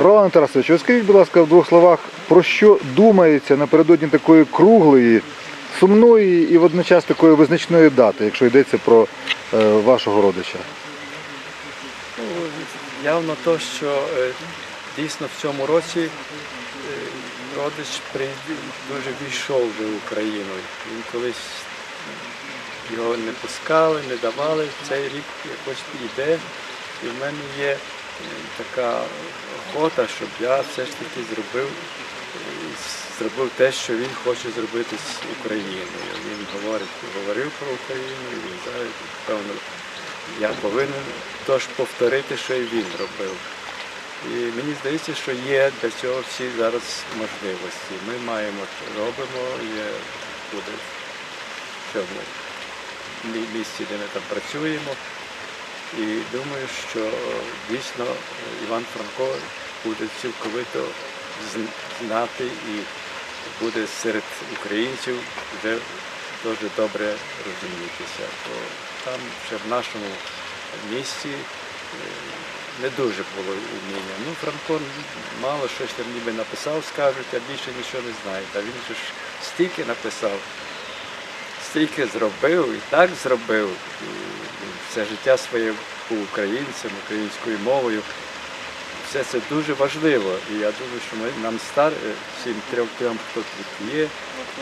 Іван Тарасович, ось скажіть, будь ласка, в двох словах, про що думається напередодні такої круглої, сумної і водночас такої визначної дати, якщо йдеться про е, вашого родича? Явно то, що е, дійсно в цьому році е, родич дуже війшов вже в Україну. Він колись його не пускали, не давали. Цей рік якось йде. І в мене є така охота, щоб я все ж таки зробив, зробив те, що він хоче зробити з Україною. Він говорить, говорив про Україну, і він зараз, певно, я повинен тож повторити, що і він робив. І мені здається, що є для цього всі зараз можливості. Ми маємо, робимо, є буде в цьому місці, де ми там працюємо. І думаю, що е, дійсно е, Іван Франко буде цілковито знати і буде серед українців вже дуже добре розумітися. Бо там ще в нашому місті е, не дуже було уміння. Ну, Франко мало щось там ніби написав, скажуть, а більше нічого не знає. Та він ж стільки написав, стільки зробив і так зробив. І все життя своє був українцем, українською мовою. Все це дуже важливо. І я думаю, що ми нам стар, е, всім трьом трьом, хто тут є,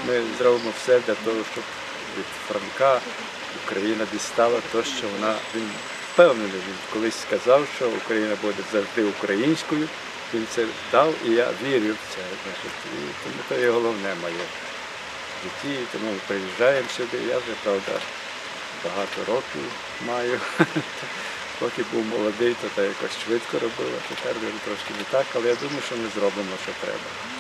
ми зробимо все для того, щоб від Франка Україна дістала те, що вона він впевнений. Він колись сказав, що Україна буде завжди українською. Він це дав, і я вірю в це. І тому то є головне моє житті. Тому ми приїжджаємо сюди. Я вже правда багато років маю. Поки був молодий, то так якось швидко робив, а тепер вже трошки не так, але я думаю, що ми зробимо, що треба.